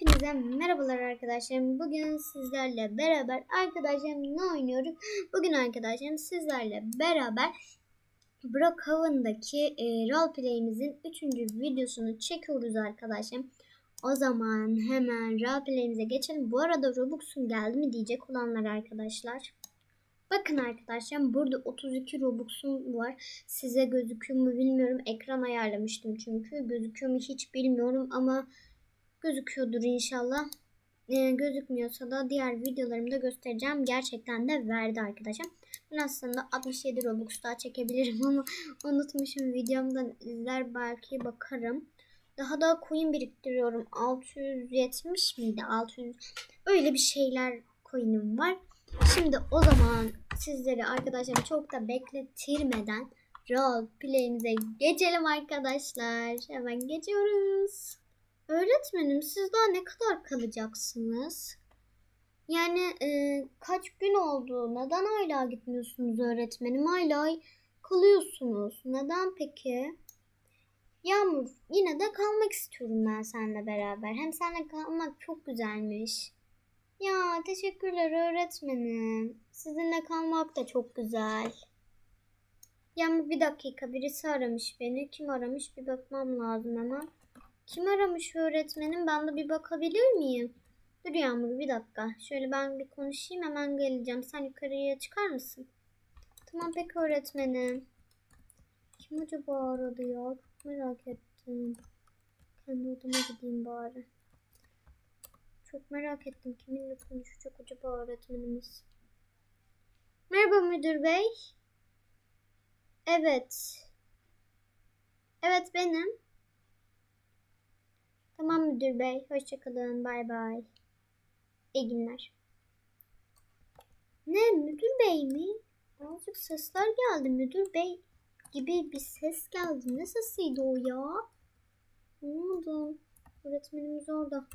Hepinize merhabalar arkadaşlarım. Bugün sizlerle beraber arkadaşlarım ne oynuyoruz? Bugün arkadaşlarım sizlerle beraber Brookhaven'daki e, roleplay'imizin 3. videosunu çekiyoruz arkadaşlarım. O zaman hemen roleplay'imize geçelim. Bu arada Robux'un geldi mi diyecek olanlar arkadaşlar. Bakın arkadaşlar burada 32 Robux'um var. Size gözüküyor mu bilmiyorum. Ekran ayarlamıştım çünkü. Gözüküyor mu hiç bilmiyorum ama gözüküyordur inşallah. Ee, gözükmüyorsa da diğer videolarımda göstereceğim. Gerçekten de verdi arkadaşlar. Ben aslında 67 Robux daha çekebilirim ama unutmuşum. Videomdan izler belki bakarım. Daha da coin biriktiriyorum. 670 miydi? 600 öyle bir şeyler coin'im var. Şimdi o zaman sizleri arkadaşlar çok da bekletirmeden role play'imize geçelim arkadaşlar. Hemen geçiyoruz. Öğretmenim siz daha ne kadar kalacaksınız? Yani e, kaç gün oldu? Neden hala gitmiyorsunuz öğretmenim? Hala kalıyorsunuz. Neden peki? Yağmur yine de kalmak istiyorum ben seninle beraber. Hem seninle kalmak çok güzelmiş. Ya teşekkürler öğretmenim. Sizinle kalmak da çok güzel. Yağmur bir dakika birisi aramış beni. Kim aramış bir bakmam lazım hemen. Kim aramış öğretmenim? Ben de bir bakabilir miyim? Dur Yağmur bir dakika. Şöyle ben bir konuşayım hemen geleceğim. Sen yukarıya çıkar mısın? Tamam peki öğretmenim. Kim acaba aradı ya? Merak ettim. Kendi odama gideyim bari. Çok merak ettim. Kiminle konuşacak acaba öğretmenimiz? Merhaba müdür bey. Evet. Evet benim. Tamam müdür bey. Hoşçakalın. Bay bay. İyi günler. Ne müdür bey mi? Azıcık sesler geldi. Müdür bey gibi bir ses geldi. Ne sesiydi o ya? Oldu? Öğretmenimiz orada.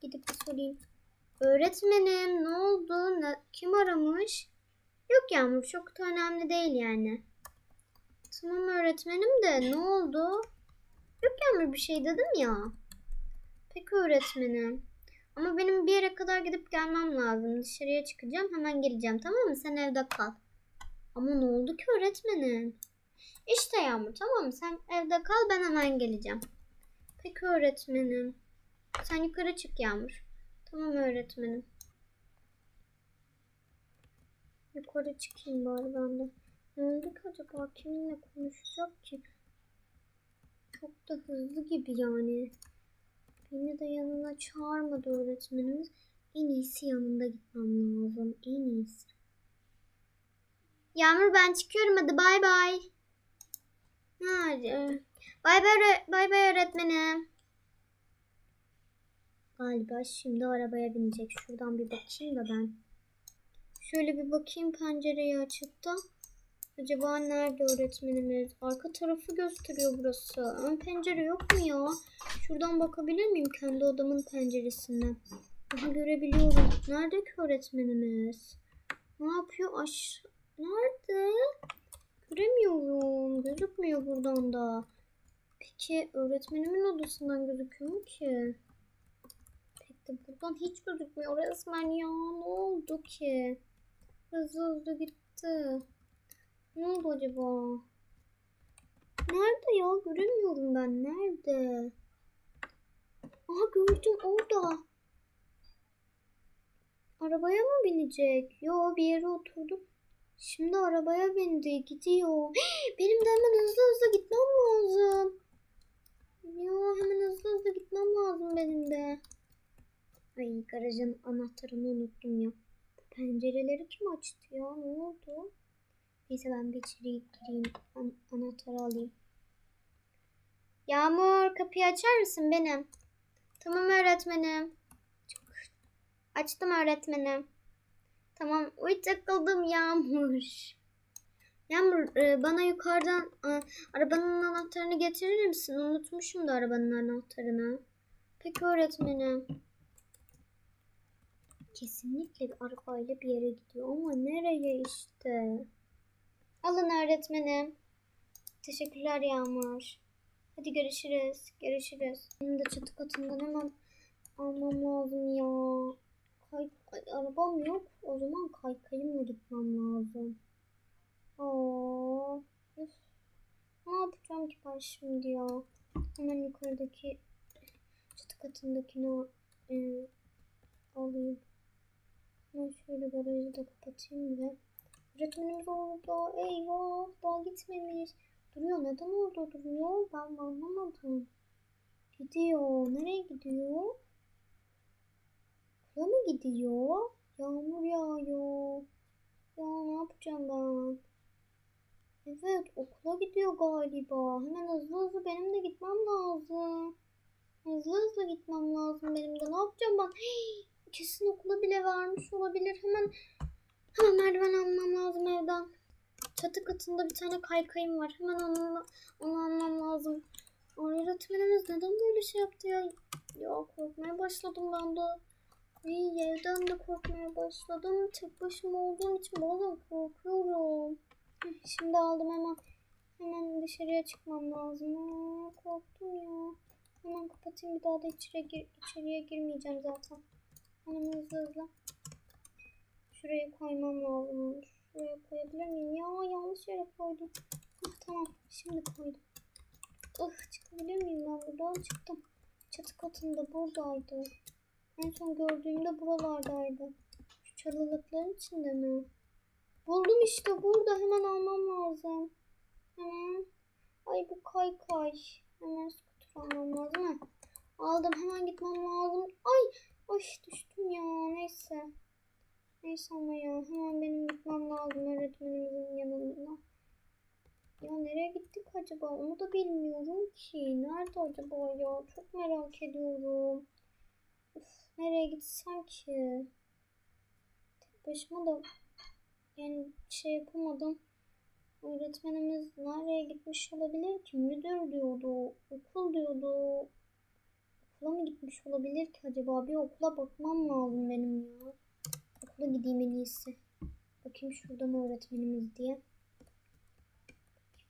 Gidip bir sorayım. Öğretmenim ne oldu? Ne, kim aramış? Yok Yağmur çok da önemli değil yani. Tamam öğretmenim de ne oldu? Yok Yağmur bir şey dedim ya. Peki öğretmenim. Ama benim bir yere kadar gidip gelmem lazım. Dışarıya çıkacağım hemen geleceğim tamam mı? Sen evde kal. Ama ne oldu ki öğretmenim? İşte Yağmur tamam mı? Sen evde kal ben hemen geleceğim. Peki öğretmenim. Sen yukarı çık Yağmur. Tamam öğretmenim. Yukarı çıkayım bari ben de. Ne oldu ki acaba? Kiminle konuşacak ki? Çok da hızlı gibi yani. Beni de yanına çağırmadı öğretmenimiz. En iyisi yanında gitmem lazım. En iyisi. Yağmur ben çıkıyorum hadi bay bay. Hadi. Bay bay, bay bay öğretmenim. Galiba şimdi arabaya binecek. Şuradan bir bakayım da ben. Şöyle bir bakayım pencereyi açıp da. Acaba nerede öğretmenimiz? Arka tarafı gösteriyor burası. Ön pencere yok mu ya? Şuradan bakabilir miyim kendi odamın penceresine? Aha görebiliyorum. Nerede ki öğretmenimiz? Ne yapıyor? Aş Nerede? Göremiyorum. Gözükmüyor buradan da. Peki öğretmenimin odasından gözüküyor mu ki? Pek de buradan hiç gözükmüyor resmen ya. Ne oldu ki? Hızlı hızlı gitti. Ne oldu acaba? Nerede ya? Göremiyorum ben. Nerede? Aha gördüm orada. Arabaya mı binecek? Yo bir yere oturdu. Şimdi arabaya bindi. Gidiyor. Benim de hemen hızlı hızlı gitmem lazım. Ya hemen hızlı hızlı gitmem lazım benim de. Ay garajın anahtarını unuttum ya. Pencereleri kim açtı ya? Ne oldu? Neyse ben bir gireyim. An- anahtarı alayım. Yağmur kapıyı açar mısın benim? Tamam öğretmenim. Çok... Açtım öğretmenim. Tamam. Uy takıldım Yağmur. Yağmur e, bana yukarıdan e, arabanın anahtarını getirir misin? Unutmuşum da arabanın anahtarını. Peki öğretmenim. Kesinlikle bir arabayla bir yere gidiyor ama nereye işte? Alın öğretmenim. Teşekkürler Yağmur. Hadi görüşürüz. Görüşürüz. Benim de çatı katından hemen almam arabam yok. O zaman kaykayımla gitmem lazım. Oo, üf. Ne yapacağım ki ben şimdi ya? Hemen yukarıdaki çatı katındakini e, alayım. Ben şöyle garajı da kapatayım ve öğretmenimiz orada. Eyvah daha gitmemiş. Duruyor. Neden orada duruyor? Ben anlamadım. Gidiyor. Nereye gidiyor? Okula mı gidiyor? Yağmur yağıyor. Ya ne yapacağım ben? Evet okula gidiyor galiba. Hemen hızlı hızlı benim de gitmem lazım. Hızlı hızlı gitmem lazım benim de. Ne yapacağım ben? Hii, kesin okula bile varmış olabilir. Hemen hemen merdiven almam lazım evden. Çatı katında bir tane kaykayım var. Hemen onu, onu almam lazım. Öğretmenimiz neden böyle şey yaptı ya? Ya korkmaya başladım ben de. Ay, evden de korkmaya başladım. Tek başıma olduğum için bazen korkuyorum. Şimdi aldım hemen. Hemen dışarıya çıkmam lazım. Aa, korktum ya. Hemen kapatayım bir daha da içeri gir içeriye girmeyeceğim zaten. Hemen hızlı hızlı. Şuraya koymam lazım. Şuraya koyabilir miyim? Ya yanlış yere koydum. Hah, tamam şimdi koydum. Of çıkabilir miyim ben buradan? Çıktım. Çatı katında buradaydı. En son gördüğümde buralardaydı. Şu çalılıkların içinde mi? Buldum işte burada. Hemen almam lazım. Hemen. Ay bu kaykay. Hemen skuter almam lazım. Ha. Aldım. Hemen gitmem lazım. Ay. Ay düştüm ya. Neyse. Neyse ama ya. Hemen benim gitmem lazım öğretmenimizin yanına. Ya nereye gittik acaba? Onu da bilmiyorum ki. Nerede acaba ya? Çok merak ediyorum. Uf, nereye gitsem ki? Tek başıma da yani şey yapamadım. Öğretmenimiz nereye gitmiş olabilir ki? Müdür diyordu. Okul diyordu. Okula mı gitmiş olabilir ki acaba? Bir okula bakmam lazım benim ya. Okula gideyim en iyisi. Bakayım şurada mı öğretmenimiz diye.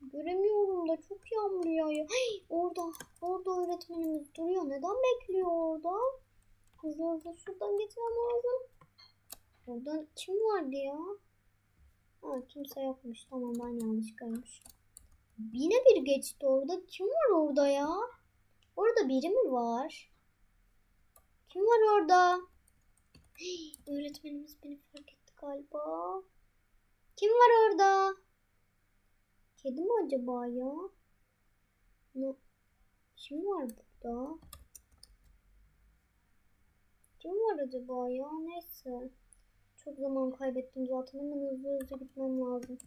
Göremiyorum da çok yağmur yağıyor. Hey, orada, orada öğretmenimiz duruyor. Neden bekliyor orada? Hızlı hızlı şuradan geçmem lazım. Orada kim vardı ya? Ha, kimse yokmuş. Tamam ben yanlış görmüş. Yine bir geçti orada. Kim var orada ya? Orada biri mi var? Kim var orada? Hey, öğretmenimiz beni fark etti galiba. Kim var orada? Kedi mi acaba ya? Ne? Kim var burada? Kim var acaba ya? Neyse. Çok zaman kaybettim zaten. Hemen hızlı hızlı gitmem lazım.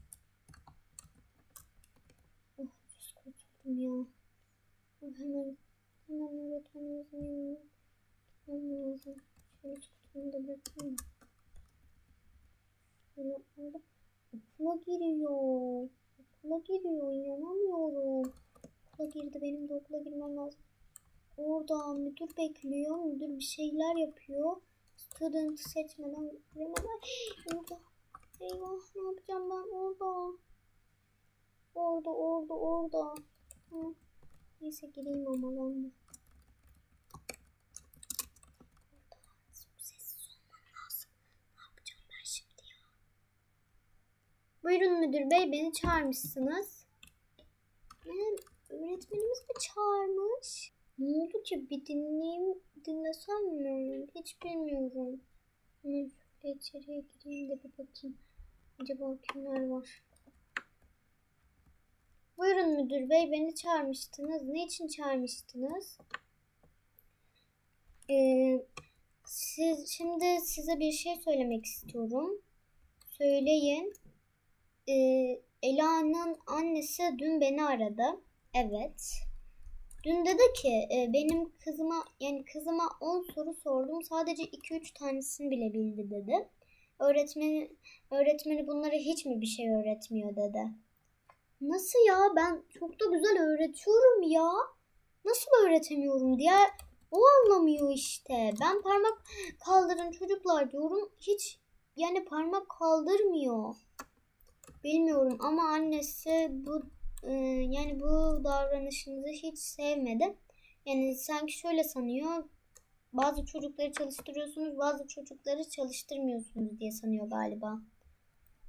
Oh, çok kurtuldum ya. Oh, hemen hemen öğretmenimizin yanına gitmem lazım. Şöyle skutumu da bırakayım da. Şöyle orada okula giriyor. Okula giriyor. inanamıyorum. Okula girdi. Benim de okula girmem lazım. Orada müdür bekliyor. Müdür bir şeyler yapıyor. Student seçmeden giremeden. Orada. Eyvah ne yapacağım ben orada. Orada orada orada. Hı. Neyse gireyim ama ben de. Orada. Çok sessiz olmam lazım. Ne yapacağım ben şimdi ya? Buyurun müdür bey beni çağırmışsınız. Benim öğretmenimiz mi çağırmış? Ne oldu ki bir dinleyeyim dinlesem mi? Hiç bilmiyorum. Şöyle içeriye gireyim de bir bakayım. Acaba kimler var? Buyurun müdür bey beni çağırmıştınız. Ne için çağırmıştınız? Ee, siz şimdi size bir şey söylemek istiyorum. Söyleyin. Ee, Ela'nın annesi dün beni aradı. Evet. Dün dedi ki e, benim kızıma yani kızıma 10 soru sordum. Sadece 2-3 tanesini bile bildi dedi. Öğretmeni öğretmeni bunlara hiç mi bir şey öğretmiyor dedi. Nasıl ya? Ben çok da güzel öğretiyorum ya. Nasıl öğretemiyorum diye o anlamıyor işte. Ben parmak kaldırın çocuklar diyorum. Hiç yani parmak kaldırmıyor. Bilmiyorum ama annesi bu e, yani bu davranışınızı hiç sevmedi. Yani sanki şöyle sanıyor. bazı çocukları çalıştırıyorsunuz, bazı çocukları çalıştırmıyorsunuz diye sanıyor galiba.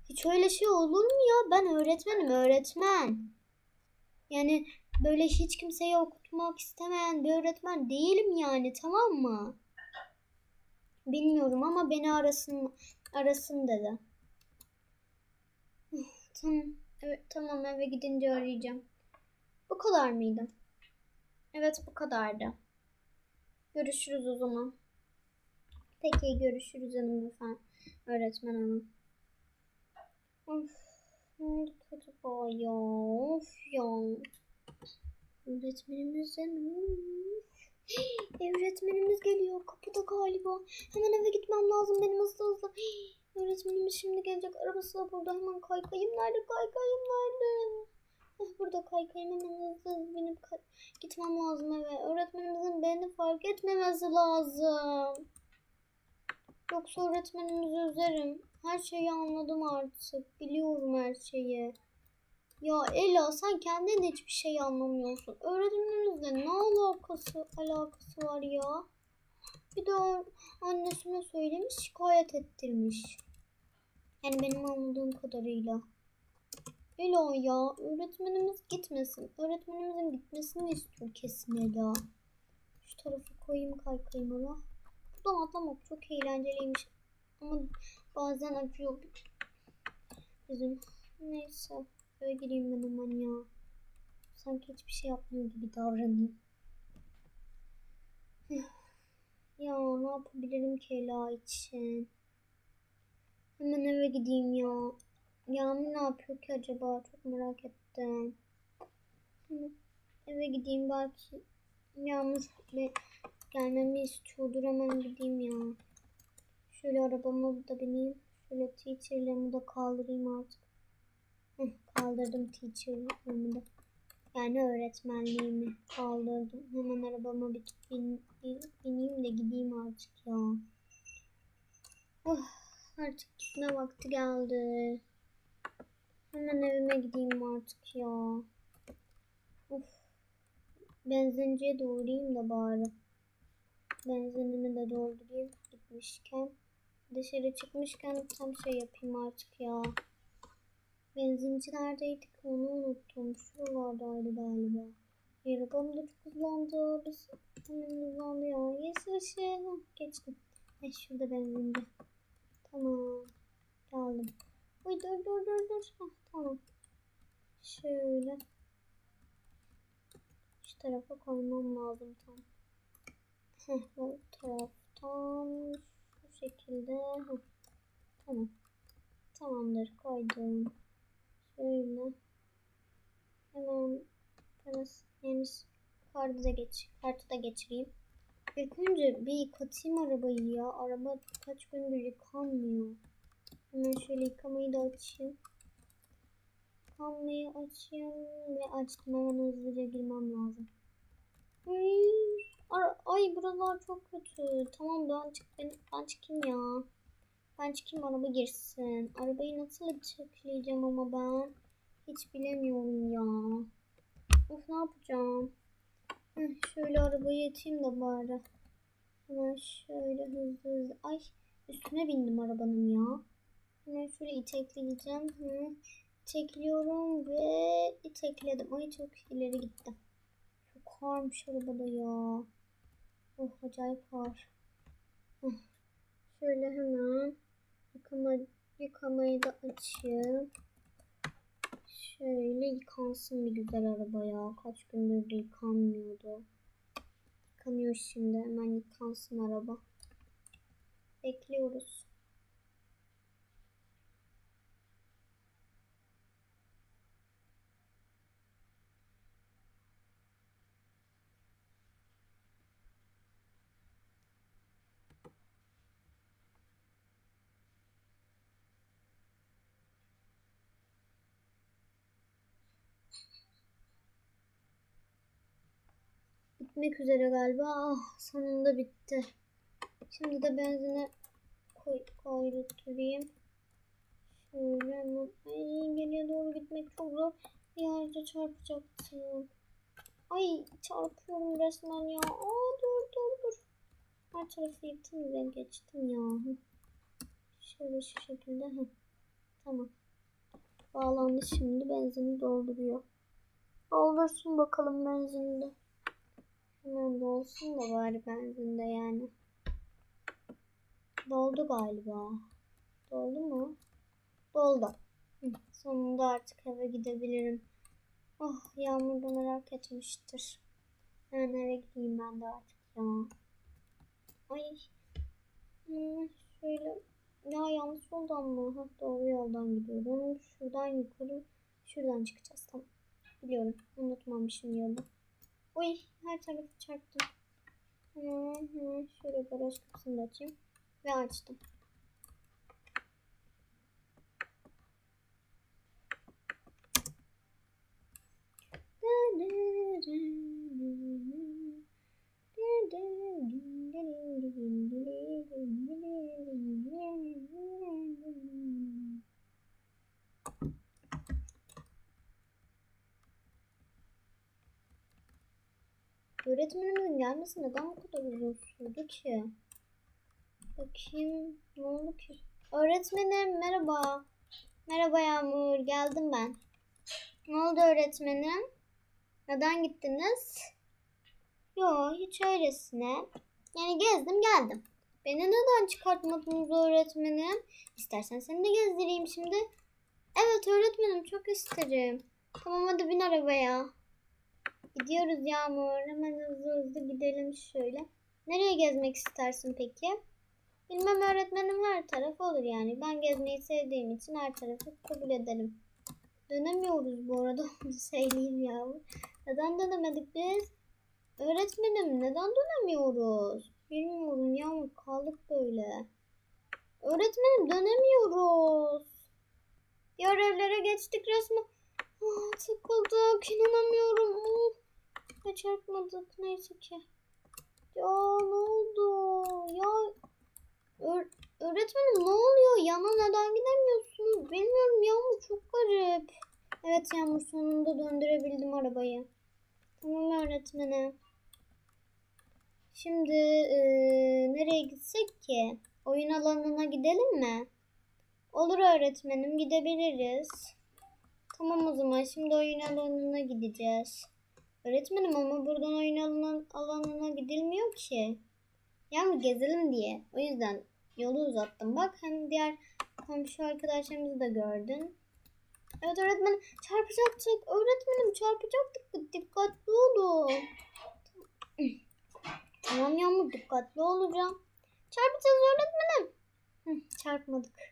Hiç öyle şey olur mu ya? Ben öğretmenim, öğretmen. Yani böyle hiç kimseyi okutmak istemeyen bir öğretmen değilim yani, tamam mı? Bilmiyorum ama beni arasın arasın dedi. Tamam. Evet tamam eve gidince arayacağım. Bu kadar mıydı? Evet bu kadardı. Görüşürüz o zaman. Peki görüşürüz hanımefendi. Öğretmen hanım. Of. Ne acaba ya? Of ya. Öğretmenimizden of. Öğretmenimiz geliyor kapıda galiba. Hemen eve gitmem lazım benim hızlı hızlı. Öğretmenimiz şimdi gelecek. Arabası da burada. Hemen kaykayım nerede? Kaykayım nerede? Heh, burada kaykayım. Hemen hızlı hızlı binip gitmem lazım eve. Öğretmenimizin beni fark etmemesi lazım. Yoksa öğretmenimizi üzerim. Her şeyi anladım artık. Biliyorum her şeyi. Ya Ela sen kendin hiçbir şey anlamıyorsun. Öğretmenimizle ne alakası alakası var ya? Bir de annesine söylemiş şikayet ettirmiş. Yani benim anladığım kadarıyla. Ela ya öğretmenimiz gitmesin. Öğretmenimizin gitmesini istiyor kesin Ela. Şu tarafı koyayım kaykayım ama. Buradan atlamak çok eğlenceliymiş. Ama bazen acıyor. Bizim neyse. Eve gireyim ben hemen ya. Sanki hiçbir şey yapmıyor gibi davranayım. Ya ne yapabilirim ki Ela için? Hemen eve gideyim ya. Yağmur ne yapıyor ki acaba? Çok merak ettim. Eve gideyim belki Yağmur ve gelmemi istiyordur. Hemen gideyim ya. Şöyle arabama da bineyim. Şöyle teacher'larımı da kaldırayım artık. Heh, kaldırdım teacher'larımı da. Yani öğretmenliğimi kaldırdım. Hemen arabama bir bin, bin- bineyim de gideyim artık ya. Oh, artık gitme vakti geldi. Hemen evime gideyim artık ya. Of. Benzinciye de uğrayayım da bari. Benzinimi de doldurayım gitmişken. Dışarı çıkmışken tam şey yapayım artık ya. Benzinci neredeydik onu unuttum. Şuralardaydı galiba. Arabam da çok hızlandı. Biz hemen hızlandı ya. Yeşil ışığı. Hah, Geçtim. Ay şurada benzinci. Tamam. Geldim. Uy dur dur dur dur. Hah, tamam. Şöyle. Şu tarafa koymam lazım tam. Heh, bu taraftan şu şekilde. Heh. Tamam. Tamamdır koydum. Şöyle. Hemen parası yani kartı da geç kartı da geçireyim. İlk önce bir yıkatayım arabayı ya. Araba kaç gündür yıkanmıyor. Hemen şöyle yıkamayı da açayım. Yıkamayı açayım ve açtım. Hemen hızlıca girmem lazım. Ay, ay buralar çok kötü. Tamam ben çık ben, ben çıkayım ya. Ben çıkayım araba girsin. Arabayı nasıl çekleyeceğim ama ben hiç bilemiyorum ya. Of ne yapacağım? Heh, şöyle arabayı iteyim de bari. Hemen şöyle hızlı hızlı. Ay üstüne bindim arabanın ya. Hemen şöyle itekleyeceğim. Hı. İtekliyorum ve itekledim. Ay çok ileri gitti. Çok ağırmış arabada ya. Oh acayip. Heh. Şöyle hemen yıkama, yıkamayı da açayım. Şöyle yıkansın bir güzel araba ya. Kaç gündür de yıkanmıyordu. Yıkanıyor şimdi. Hemen yıkansın araba. Bekliyoruz. Bitmek üzere galiba. Ah sonunda bitti. Şimdi de benzine koy, koydurayım. Şöyle. Ay geriye doğru gitmek çok zor. Bir yerde çarpacaktım. Ay çarpıyorum resmen ya. Aa dur dur dur. Her tarafı yıktım ve geçtim ya. Şöyle şu şekilde. Hı. Tamam. Bağlandı şimdi benzini dolduruyor. Doldursun bakalım benzinini Hemen dolsun da bari benzinde yani. Doldu galiba. Doldu mu? Doldu. Hı, Sonunda artık eve gidebilirim. Oh Yağmur da merak etmiştir. Ben eve gideyim ben de artık ya. Ay. Hmm, şöyle. Ya yanlış yoldan mı? Ha, doğru yoldan gidiyorum. Şuradan yukarı. Şuradan çıkacağız. Tamam. Biliyorum. Unutmamışım yolu. Oy her tarafı çarptım. Hemen, hemen şöyle garaj kapısını da açayım. Ve açtım. Öğretmenimizin gelmesi neden bu kadar uzun sürdü ki? Bakayım ne oldu ki? Öğretmenim merhaba. Merhaba Yağmur geldim ben. Ne oldu öğretmenim? Neden gittiniz? Yo hiç öylesine. Yani gezdim geldim. Beni neden çıkartmadınız öğretmenim? İstersen seni de gezdireyim şimdi. Evet öğretmenim çok isterim. Tamam hadi bin arabaya. Gidiyoruz Yağmur. Hemen hızlı hızlı gidelim şöyle. Nereye gezmek istersin peki? Bilmem öğretmenim her taraf olur yani. Ben gezmeyi sevdiğim için her tarafı kabul ederim. Dönemiyoruz bu arada onu söyleyeyim Yağmur. Neden dönemedik biz? Öğretmenim neden dönemiyoruz? Bilmiyorum Yağmur kaldık böyle. Öğretmenim dönemiyoruz. Diğer evlere geçtik resmen. Ah, takıldık inanamıyorum. Of. Ya çarpmadık neyse ki. Ya ne oldu? Ya Öğ- öğretmenim ne oluyor? Yana neden gidemiyorsunuz? Bilmiyorum Yağmur çok garip. Evet Yağmur sonunda döndürebildim arabayı. Tamam öğretmenim. Şimdi eee, nereye gitsek ki? Oyun alanına gidelim mi? Olur öğretmenim gidebiliriz. Tamam o zaman şimdi oyun alanına gideceğiz. Öğretmenim ama buradan oyun alanına, alanına gidilmiyor ki. Yani gezelim diye. O yüzden yolu uzattım. Bak hem diğer komşu arkadaşlarımızı da gördün. Evet öğretmenim çarpacaktık. Öğretmenim çarpacaktık. Dikkatli olun. Tamam Yağmur dikkatli olacağım. Çarpacağız öğretmenim. Hı, çarpmadık.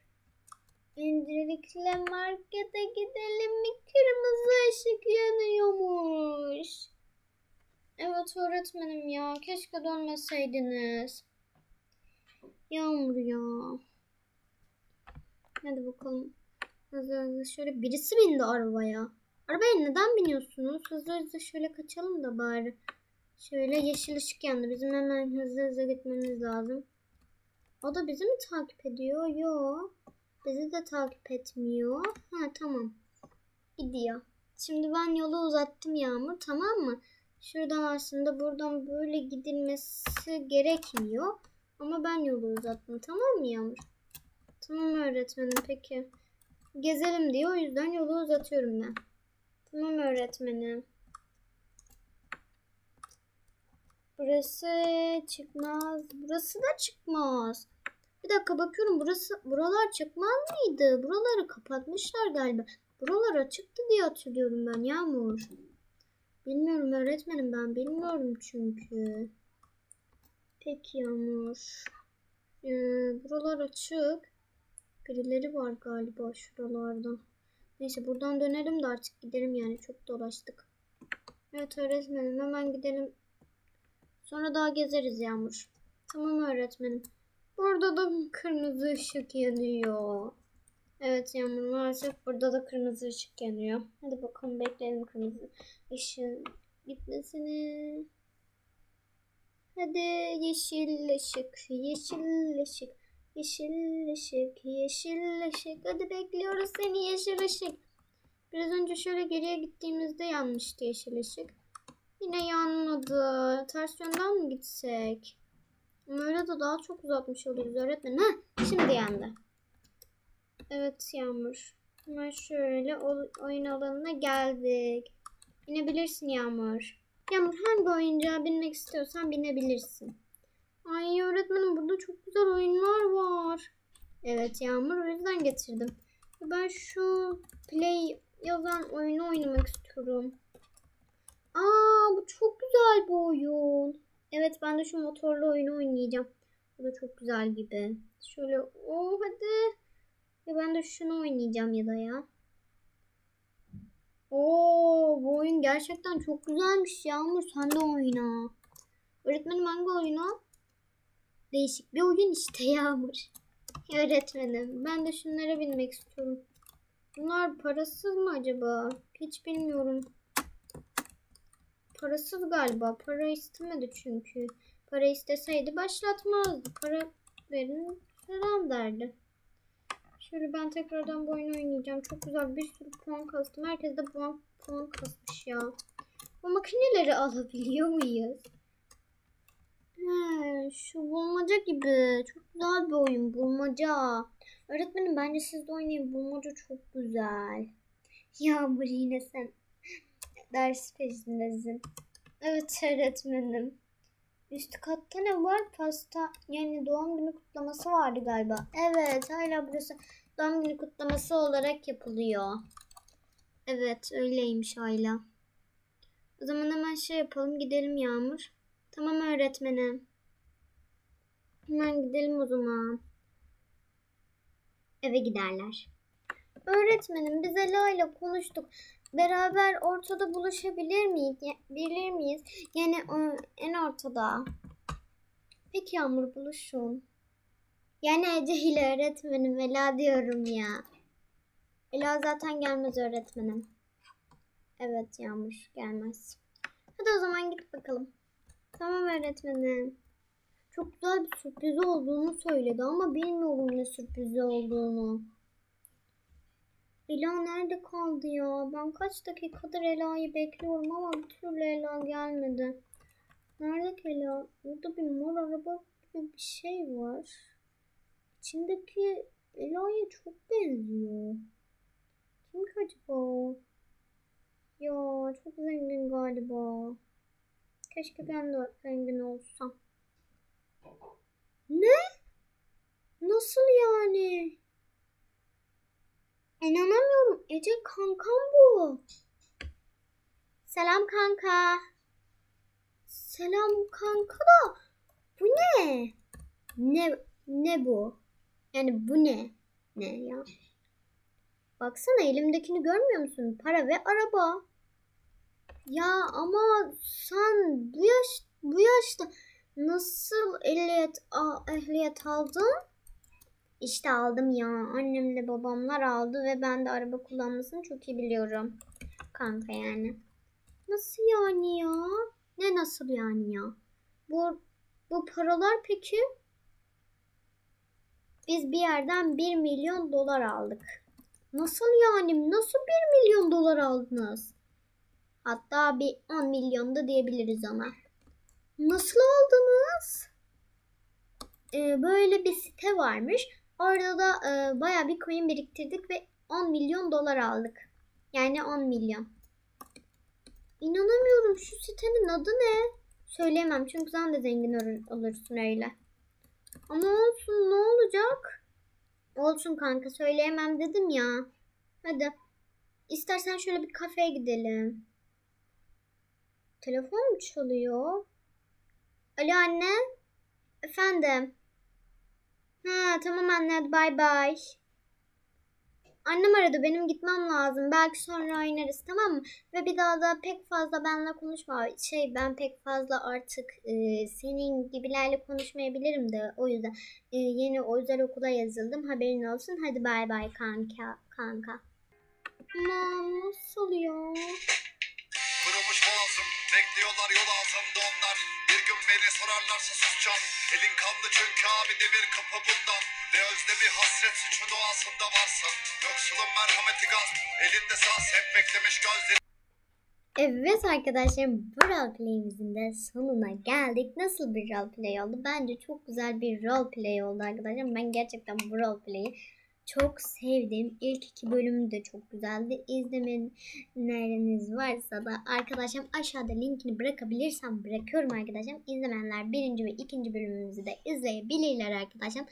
Öncelikle markete gidelim mi? Kırmızı ışık yanıyormuş. Evet öğretmenim ya. Keşke dönmeseydiniz. Yağmur ya. Hadi bakalım. Hızlı hızlı şöyle birisi bindi arabaya. Arabaya neden biniyorsunuz? Hızlı hızlı şöyle kaçalım da bari. Şöyle yeşil ışık yandı. Bizim hemen hızlı hızlı gitmemiz lazım. O da bizi mi takip ediyor? Yok. Bizi de takip etmiyor. Ha tamam. Gidiyor. Şimdi ben yolu uzattım Yağmur tamam mı? Şuradan aslında buradan böyle gidilmesi gerekmiyor. Ama ben yolu uzattım tamam mı Yağmur? Tamam öğretmenim peki. Gezelim diye o yüzden yolu uzatıyorum ben. Tamam öğretmenim. Burası çıkmaz. Burası da çıkmaz. Bir dakika bakıyorum burası buralar çıkmaz mıydı? Buraları kapatmışlar galiba. Buralar açıktı diye hatırlıyorum ben Yağmur. Bilmiyorum öğretmenim ben bilmiyorum çünkü. Peki Yağmur. Ee, buralar açık. Birileri var galiba şuralarda. Neyse buradan dönelim de artık gidelim yani çok dolaştık. Evet öğretmenim hemen gidelim. Sonra daha gezeriz Yağmur. Tamam öğretmenim. Burada da kırmızı ışık yanıyor. Evet Yağmur maalesef burada da kırmızı ışık yanıyor. Hadi bakalım bekleyelim kırmızı ışığın gitmesini. Hadi yeşil ışık, yeşil ışık, yeşil ışık, yeşil ışık. Hadi bekliyoruz seni yeşil ışık. Biraz önce şöyle geriye gittiğimizde yanmıştı yeşil ışık. Yine yanmadı. Ters yönden mi gitsek? Ama öyle de daha çok uzatmış oluruz öğretmenim. Heh, şimdi yandı. Evet Yağmur. Hemen şöyle oyun alanına geldik. Binebilirsin Yağmur. Yağmur hangi oyuncağa binmek istiyorsan binebilirsin. Ay öğretmenim burada çok güzel oyunlar var. Evet Yağmur o yüzden getirdim. Ben şu play yazan oyunu oynamak istiyorum. Aa bu çok güzel bir oyun. Evet ben de şu motorlu oyunu oynayacağım. Bu da çok güzel gibi. Şöyle o hadi. Ya ben de şunu oynayacağım ya da ya. Oo bu oyun gerçekten çok güzelmiş Yağmur sen de oyna. Öğretmenim hangi oyunu? Değişik bir oyun işte Yağmur. Öğretmenim ben de şunlara binmek istiyorum. Bunlar parasız mı acaba? Hiç bilmiyorum. Parasız galiba. Para istemedi çünkü. Para isteseydi başlatmazdı. Para verin falan derdi. Şöyle ben tekrardan bu oyunu oynayacağım. Çok güzel bir sürü puan kastım. Herkes de puan, puan kasmış ya. Bu makineleri alabiliyor muyuz? He, şu bulmaca gibi. Çok güzel bir oyun. Bulmaca. Öğretmenim bence siz de oynayın. Bulmaca çok güzel. Yağmur yine sen ders peşindesin. Evet öğretmenim. Üst katta ne var? Pasta yani doğum günü kutlaması vardı galiba. Evet hala burası doğum günü kutlaması olarak yapılıyor. Evet öyleymiş hala. O zaman hemen şey yapalım gidelim Yağmur. Tamam öğretmenim. Hemen gidelim o zaman. Eve giderler. Öğretmenim biz Ela ile konuştuk. Beraber ortada buluşabilir miyiz? Bilir miyiz? Yani o, en ortada. Peki Yağmur buluşun. Yani Ece ile öğretmenim Ela diyorum ya. Ela zaten gelmez öğretmenim. Evet Yağmur gelmez. Hadi o zaman git bakalım. Tamam öğretmenim. Çok güzel bir sürpriz olduğunu söyledi ama bilmiyorum ne sürprizi olduğunu. Ela nerede kaldı ya? Ben kaç dakikadır Ela'yı bekliyorum ama bir türlü Ela gelmedi. Nerede Ela? Burada bir mor araba gibi bir şey var. İçindeki Ela'ya çok benziyor. Kim ki acaba? Ya çok zengin galiba. Keşke ben de zengin olsam. Ne? Nasıl yani? İnanamıyorum. Ece kankam bu. Selam kanka. Selam kanka da bu ne? Ne ne bu? Yani bu ne? Ne ya? Baksana elimdekini görmüyor musun? Para ve araba. Ya ama sen bu yaş bu yaşta nasıl ehliyet ehliyet aldın? İşte aldım ya. Annemle babamlar aldı ve ben de araba kullanmasını çok iyi biliyorum. Kanka yani. Nasıl yani ya? Ne nasıl yani ya? Bu bu paralar peki? Biz bir yerden 1 milyon dolar aldık. Nasıl yani? Nasıl 1 milyon dolar aldınız? Hatta bir 10 milyon da diyebiliriz ona. Nasıl aldınız? Ee, böyle bir site varmış. Orada da e, bayağı bir coin biriktirdik ve 10 milyon dolar aldık. Yani 10 milyon. İnanamıyorum şu sitenin adı ne? Söyleyemem çünkü sen de zengin olur- olursun öyle. Ama olsun ne olacak? Olsun kanka söyleyemem dedim ya. Hadi. İstersen şöyle bir kafeye gidelim. Telefon mu çalıyor? Alo anne. Efendim. Ha tamam anne hadi bay bay. Annem aradı benim gitmem lazım. Belki sonra oynarız tamam mı? Ve bir daha da pek fazla benimle konuşma. Şey ben pek fazla artık e, senin gibilerle konuşmayabilirim de o yüzden e, yeni özel okula yazıldım. Haberin olsun. Hadi bay bay kanka. kanka. Aman nasıl ya? Kırılmış boğazım Bekliyorlar yol ağzımda onlar gün beni sorarlarsa susacağım Elin kanlı çünkü abi demir kapı bundan Ve özlemi hasret suçu doğasında varsa Yoksulun merhameti gaz Elinde saz hep beklemiş gözleri Evet arkadaşlar bu roleplay'imizin de sonuna geldik. Nasıl bir roleplay oldu? Bence çok güzel bir roleplay oldu arkadaşlar. Ben gerçekten bu roleplay'i çok sevdim. İlk iki bölümü de çok güzeldi. İzlemeyenleriniz varsa da arkadaşım aşağıda linkini bırakabilirsem bırakıyorum arkadaşım. İzlemeyenler birinci ve ikinci bölümümüzü de izleyebilirler arkadaşım.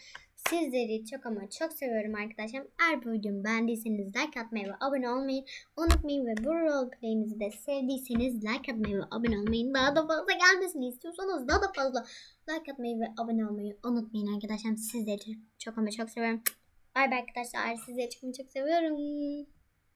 Sizleri çok ama çok seviyorum arkadaşım. Eğer bu videomu beğendiyseniz like atmayı ve abone olmayı unutmayın ve bu roleplay'imizi de sevdiyseniz like atmayı ve abone olmayı daha da fazla gelmesini istiyorsanız daha da fazla like atmayı ve abone olmayı unutmayın arkadaşlar. Sizleri çok ama çok seviyorum. Bay bay arkadaşlar. Sizleri çok çok seviyorum.